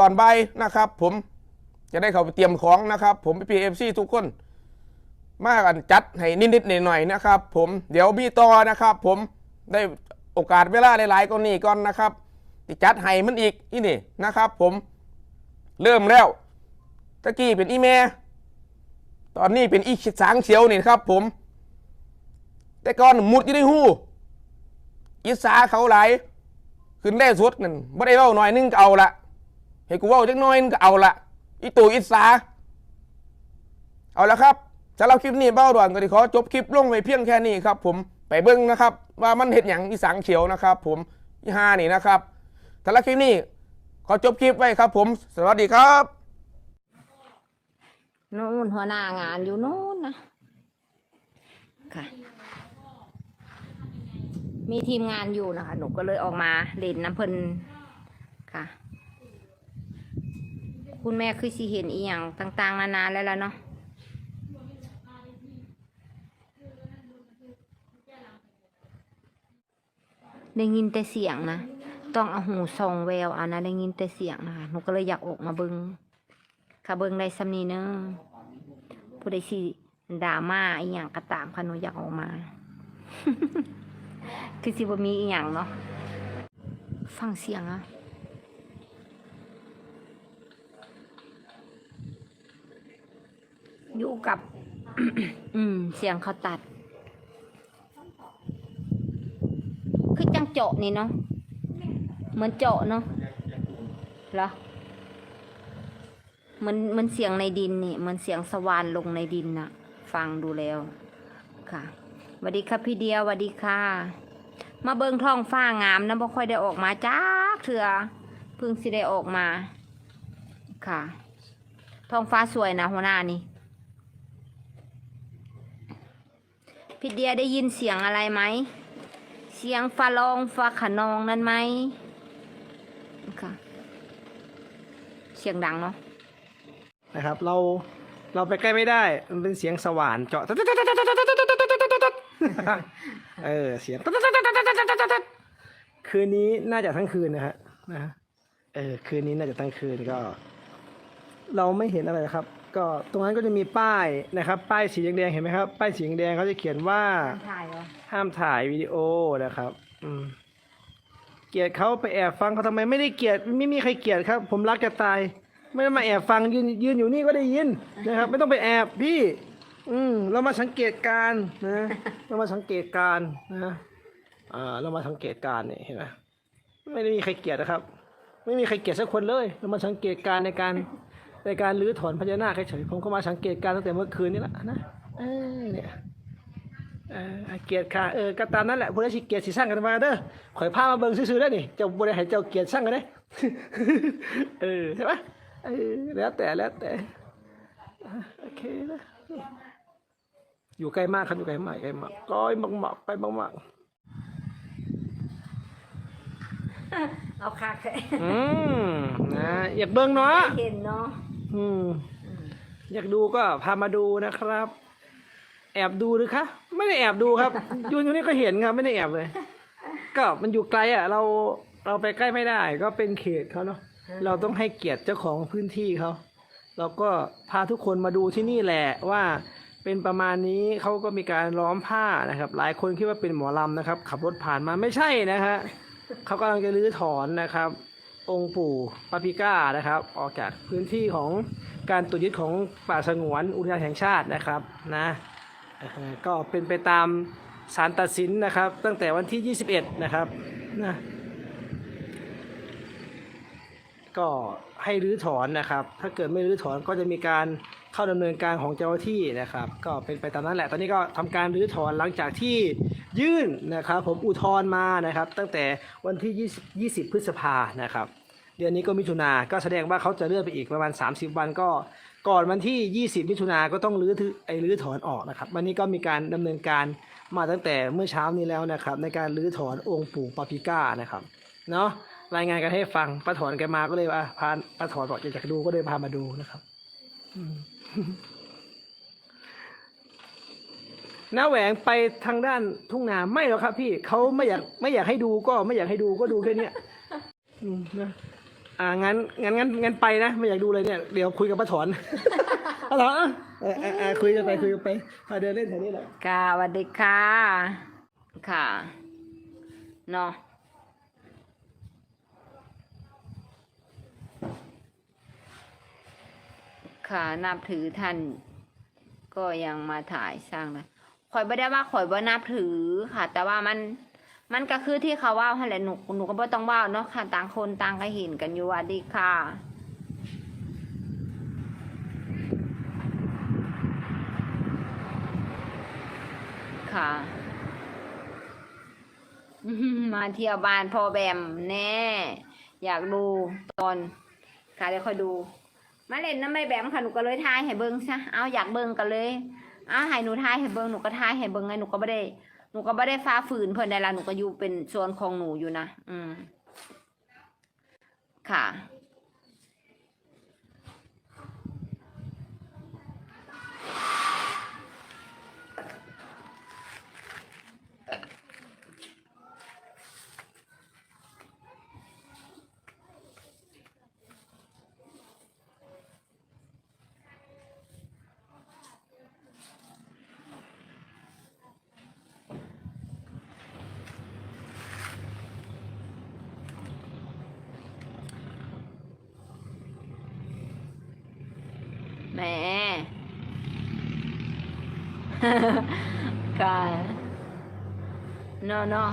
ตอนบ่ายนะครับ ผมจะได้เข้าไปเตรียมของนะครับ ผมพีเอฟซีทุกคน มากันจัดให้นิดๆหน่อยๆนะครับ ผมเดี๋ยวมีต่อนะครับ ผมได้โอกาสเวลาหลายๆก็นี่ก่อนนะครับที่จัดให้มันอีกนี่นี่นะครับ ผมเริ่มแล้วตะกี้เป็นอีเมตอนนี้เป็นอีสางเฉียวนี่ครับ ผม แต่ก่อนมุดอยู่ในหูอีสาเขาไหลขึ้นได้สุดนั่นบ่ได้เว้าหน่อยนึงก็เอาละ ให้กูว้าจักหน่อยก็เอาละอีตู่อีสาเอาละครับสำหรับคลิปนี้เบ้าด่วนก็ที่ขอจบคลิปลงไปเพียงแค่นี้ครับ ผมไปเบิ้งนะครับ ว่ามันเห็ดอย่างอีสางเขียวนะครับ ผมอีห้านี่นะครับสำหรับคลิปนี้ขอจบคลิปไว้ครับ ผม สวัสดีครับนู่นหัวหน้างานอยู่นู่นนะค่ะ มีทีมงานอยู่นะคะ หนูก็เลยออกมาเล่นน้ำเพลินค่ะ คุณแม่คือสิเห็นอีหยังต่าง ๆ นานาแล้วล่ะเนาะได้ยินแต่เสียงนะ ต้องเอาหูส่องแววเอานะได้ยินแต่เสียงนะคะหนูก็เลยอยากออกมาเบิงค่ะเบิงได้สำนีเนอะผู้ใดสิด่ามาอีหยังก็ตามค่ะหนูอยากออกมา คือสิบ่มีอีหยังเนาะฟังเสียงอะ อยู่กับ อืม เสียงเขาตัด คือจังเจาะนี่เนาะเหมือนเจาะเนาะเหรอมันมันเสียงในดินนี่มันเสียงสวานลงในดินน่ะ ฟังดูแล้ว ค่ะสวัสดีค่ะพี่เดียวสวัสดีค่ะ มาเบิงท้องฟ้างามนะบ่ค่อยได้ออกมาจ้าเถื่อเพิ่งสิได้ออกมา ค่ะท้องฟ้าสวยนะหัวหน้านี่ พี่เดียได้ยินเสียงอะไรไหม เสียงฟารองฟาขนองนั่นไหมค่ะเสียงดังเนาะนะครับ เราเราไปใกล้ไม่ได้ มันเป็นเสียงสว่านเจาะเออเสียงคืนนี้น่าจะทั้งคืนนะฮะนะฮะเออคืนนี้น่าจะทั้งคืนก็ เราไม่เห็นอะไรครับ ก็ตรงนั้นก็จะมีป้ายนะครับ ป้ายสีแดงๆเห็นไหมครับ ป้ายสีแดงเขาจะเขียนว่า ถ่ายเหรอห้ามถ่ายวิดีโอนะครับ อืม เกลียดเขาไปแอบฟังเขาทำไมไม่ได้เกลียดไม่มีใครเกลียดครับ ผมรักจะตาย ไม่ได้มาแอบฟังยืนยืนอยู่นี่ก็ได้ยินนะครับ ไม่ต้องไปแอบพี่ อืมเรามาสังเกตการณ์นะ เรามาสังเกตการณ์นะอ่าเรามาสังเกตการณ์เนี่ยเห็นไหมไม่ได้มีใครเกลียดนะครับ ไม่มีใครเกลียดสักคนเลย เรามาสังเกตการณ์ในการ ในการรื้อถอนพญานาคเฉยๆผมก็มาสังเกตการณ์ตั้งแต่เมื่อคืนนี้แหละนะเออเนี่ยเออเกียรติค่ะเออก็ตามนั่นแหละพวกเราสิเกียรติสิสร้างกันมาเด้อข่อยพามาเบิ่งซื่อๆได้อนี่เจ้าบ่ได้ให้เจ้าเกียรติสร้างกันเด้เออใช่ปะเออแล้วแต่แล้วแต่อะโอเคนะอยู่ใกล้มากครับอยู่ใกล้มากใกล้มากก้อยมากๆไปมากเอาคักเลยๆอืมนะอยากเบิ่งเนาะเห็นเนาะ อืม อยากดูก็พามาดูนะครับ แอบดูหรือคะ ไม่ได้แอบดูครับ อยู่อยู่นี่ก็เห็นครับ ไม่ได้แอบเลย ก็มันอยู่ไกลอะ เราเราไปใกล้ไม่ได้ ก็เป็นเขตเขาเนาะเราต้องให้เกียรติเจ้าของพื้นที่เขาเราก็พาทุกคนมาดูที่นี่แหละว่าเป็นประมาณนี้เขาก็มีการล้อมผ้านะครับ หลายคนคิดว่าเป็นหมอลำนะครับ ขับรถผ่านมาไม่ใช่นะฮะเขากำลังจะรื้อถอนนะครับ องค์ปู่ปาปิก้านะครับ ออกจากพื้นที่ของการตรวจยึดของป่าสงวนอุทยานแห่งชาตินะครับนะก็เป็นไปตามสารตัดสินนะครับ ตั้งแต่วันที่ 21 นะครับนะก็ให้รื้อถอนนะครับ ถ้าเกิดไม่รื้อถอนก็จะมีการเข้าดำเนินการของเจ้าหน้าที่นะครับ ก็เป็นไปตามนั้นแหละ ตอนนี้ก็ทำการรื้อถอนหลังจากที่ยื่นนะครับ ผมอุทธรณ์มานะครับ ตั้งแต่วันที่ 20 20 พฤษภานะครับ เดือนนี้ก็มิถุนาก็แสดงว่าเขาจะเลื่อนไปอีกประมาณ 30 วันก็ก่อนวันที่ 20 มิถุนาก็ต้องรื้อไอ้รื้อถอนออกนะครับ วันนี้ก็มีการดำเนินการมาตั้งแต่เมื่อเช้านี้แล้วนะครับ ในการรื้อถอนองค์ปู่ปาปิก้านะครับเนาะรายงานกันให้ฟังป้าถอนแกมาก็เลยว่าพาป้าถอนบอกอยากจะดูก็เลยพามาดูนะครับน้าแหวงไปทางด้านทุ่งนาไม่หรอกครับ พี่เขาไม่อยากไม่อยากให้ดูก็ไม่อยากให้ดูก็ดูแค่เนี้ยนะ อ่างั้นงั้นงั้นงั้นไปนะไม่อยากดูเลยเนี่ยเดี๋ยวคุยกับป้าถอนป้าถอนอะเออเออเออคุยกันไปคุยกันไปพาเดินเล่นแถวนี้แหละค่ะสวัสดีค่ะ ค่ะเนาะค่ะนับถือท่าน ก็ยังมาถ่ายสร้างเลยข่อยไม่ได้ว่าข่อยว่านับถือค่ะ แต่ว่ามัน มันก็คือที่เขาว่าหั่นแหละหนูหนูก็บ่ต้องว่าเนาะค่ะต่างคนต่างก็เห็นกันอยู่วัสดีค่ะค่ะ มาเที่ยวบ้านพ่อแบมแน่ อยากดูตอน ค่ะเดี๋ยวค่อยดู มาเล่นน้ำไม่แบมค่ะหนูก็เลยทายให้เบิ้งซะเอาอยากเบิ้งกันเลยเอาให้หนูทายให้เบิ้งหนูก็ทายให้เบิ้งไงหนูก็ไม่ได้ หนูก็ไม่ได้ฟ้าฝืนเพิ่นใดละหนูก็อยู่เป็นส่วนของหนูอยู่นะ อืม ค่ะ แหม่ค่ะเนาะเนาะ